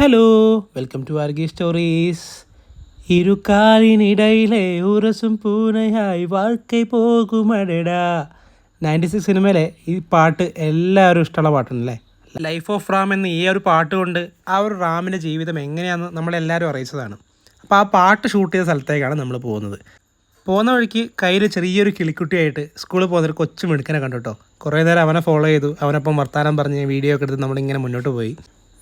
Hello welcome to ആർഗി stories. ഇരുക്കാലിനിടയിലെ ഉറസും പൂനയായി വാഴ്ക്കൈ പോകുമടടാ. നയന്റി സിക്സ് സിനിമയിലെ ഈ പാട്ട് എല്ലാവരും ഇഷ്ടമുള്ള പാട്ടുണ്ടല്ലേ ലൈഫ് ഓഫ് റാം എന്ന ഈ ഒരു പാട്ട് കൊണ്ട് ആ ഒരു റാമിന്റെ ജീവിതം എങ്ങനെയാണെന്ന് നമ്മളെല്ലാവരും അറിയിച്ചതാണ്. അപ്പോൾ ആ പാട്ട് ഷൂട്ട് ചെയ്ത സ്ഥലത്തേക്കാണ് നമ്മൾ പോകുന്നത്. പോകുന്ന വഴിക്ക് കയ്യിൽ ചെറിയൊരു കിളിക്കുട്ടിയായിട്ട് സ്കൂളിൽ പോകുന്നൊരു കൊച്ചു മിടുക്കനെ കണ്ടു കേട്ടോ. കുറേ നേരം അവനെ ഫോളോ ചെയ്തു. അവനൊപ്പം വർത്താനം പറഞ്ഞ് വീഡിയോ ഒക്കെ എടുത്ത് നമ്മളിങ്ങനെ മുന്നോട്ട് പോയി.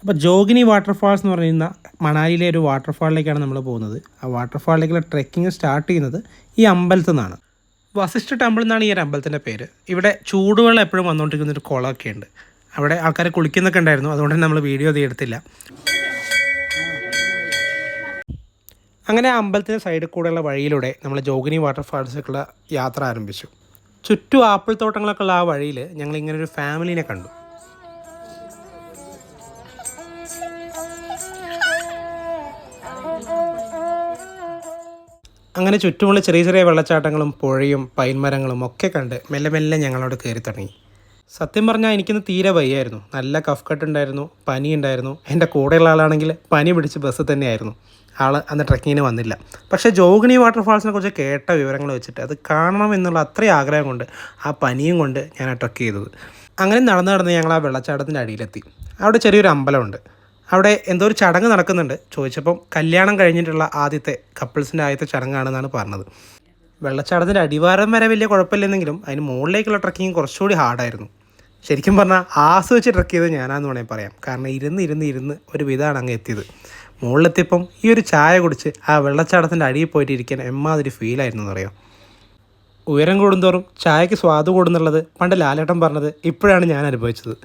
അപ്പോൾ ജോഗിനി വാട്ടർഫാൾസ് എന്ന് പറയുന്ന മണാലിയിലെ ഒരു വാട്ടർഫാളിലേക്കാണ് നമ്മൾ പോകുന്നത്. ആ വാട്ടർഫാളിലേക്കുള്ള ട്രെക്കിംഗ് സ്റ്റാർട്ട് ചെയ്യുന്നത് ഈ അമ്പലത്തിൽ നിന്നാണ്. വസിഷ്ഠ ടെമ്പിൾ എന്നാണ് ഈ ഒരു അമ്പലത്തിന്റെ പേര്. ഇവിടെ ചൂടുവെള്ളം എപ്പോഴും വന്നുകൊണ്ടിരിക്കുന്ന ഒരു കുളമൊക്കെ ഉണ്ട്. അവിടെ ആൾക്കാരെ കുളിക്കുന്നൊക്കെ ഉണ്ടായിരുന്നു. അതുകൊണ്ട് നമ്മൾ വീഡിയോ ഒന്നും എടുത്തില്ല. അങ്ങനെ ആ അമ്പലത്തിന്റെ സൈഡിൽ കൂടെയുള്ള വഴിയിലൂടെ നമ്മൾ ജോഗിനി വാട്ടർഫാൾസിലേക്കുള്ള യാത്ര ആരംഭിച്ചു. ചുറ്റും ആപ്പിൾ തോട്ടങ്ങളൊക്കെ ഉള്ള ആ വഴിയിൽ ഞങ്ങൾ ഇങ്ങനെ ഒരു ഫാമിലിനെ കണ്ടു. അങ്ങനെ ചുറ്റുമുള്ള ചെറിയ ചെറിയ വെള്ളച്ചാട്ടങ്ങളും പുഴയും പൈൻമരങ്ങളും ഒക്കെ കണ്ട് മെല്ലെ മെല്ലെ ഞങ്ങളോട് കയറി തുടങ്ങി. സത്യം പറഞ്ഞാൽ എനിക്കിന്ന് തീരെ വയ്യായിരുന്നു. നല്ല കഫ് കട്ട് ഉണ്ടായിരുന്നു പനി ഉണ്ടായിരുന്നു. എന്റെ കൂടെയുള്ള ആളാണെങ്കിൽ പനി പിടിച്ച് ബസ് തന്നെയായിരുന്നു. ആൾ അന്ന് ട്രക്കിങ്ങിന് വന്നില്ല. പക്ഷേ ജോഗിണി വാട്ടർഫാൾസിനെ കുറിച്ച് കേട്ട വിവരങ്ങൾ വെച്ചിട്ട് അത് കാണണം എന്നുള്ള അത്രയും ആഗ്രഹം കൊണ്ട് ആ പനിയും കൊണ്ട് ഞാൻ ആ ട്രക്ക് ചെയ്തത്. അങ്ങനെ നടന്ന് നടന്ന് ഞങ്ങൾ ആ വെള്ളച്ചാട്ടത്തിന്റെ അടിയിലെത്തി. അവിടെ ചെറിയൊരു അമ്പലമുണ്ട്. അവിടെ എന്തോ ഒരു ചടങ്ങ് നടക്കുന്നുണ്ട്. ചോദിച്ചപ്പം കല്യാണം കഴിഞ്ഞിട്ടുള്ള ആദ്യത്തെ കപ്പിൾസിന്റെ ആദ്യത്തെ ചടങ്ങാണെന്നാണ് പറഞ്ഞത്. വെള്ളച്ചാട്ടത്തിന്റെ അടിവാരം വരെ വലിയ കുഴപ്പമില്ലെന്നെങ്കിലും അതിന് മുകളിലേക്കുള്ള ട്രക്കിങ് കുറച്ചുകൂടി ഹാർഡായിരുന്നു ശരിക്കും പറഞ്ഞാൽ ആസ്വദിച്ച് ട്രക്ക് ചെയ്ത് ഞാനാന്ന് വേണമെങ്കിൽ പറയാം. കാരണം ഇരുന്ന് ഇരുന്ന് ഇരുന്ന് ഒരു വിധമാണ് അങ്ങ് എത്തിയത്. മുകളിലെത്തിയപ്പം ഈ ഒരു ചായ കുടിച്ച് ആ വെള്ളച്ചാട്ടത്തിന്റെ അടിയിൽ പോയിട്ട് ഇരിക്കാൻ എമ്മാതിരി ഫീലായിരുന്നു എന്ന് പറയാം. ഉയരം കൂടുന്തോറും ചായക്ക് സ്വാദ് കൂടുന്നുള്ളത് പണ്ട് ലാലേട്ടൻ പറഞ്ഞത് ഇപ്പോഴാണ് ഞാൻ അനുഭവിച്ചത്.